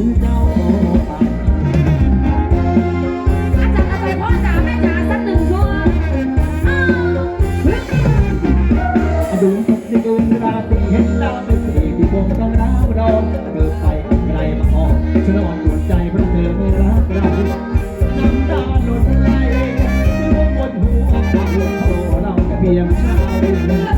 ดูสิกุลราตรีเห็นดาวเป็นสีที่คงต้งร้ารอเกิดไฟไกมาออกฉันอ่อนปวดใจเาเธอไม่รักเราน้ำตาหล่นไหลร่วงบนหัวคามหัวเราแต่เพียงชา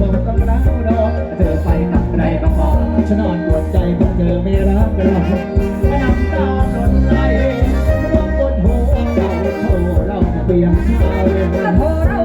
บอกต้อรักดอกเธอไปทำไรก็มองฉันนอนปวดใจเพราะเธอไม่รักเราไม่น้ำตาหนไหลร้องบนหัวเราโทรเราเปลี่ยนเช้าเลยโ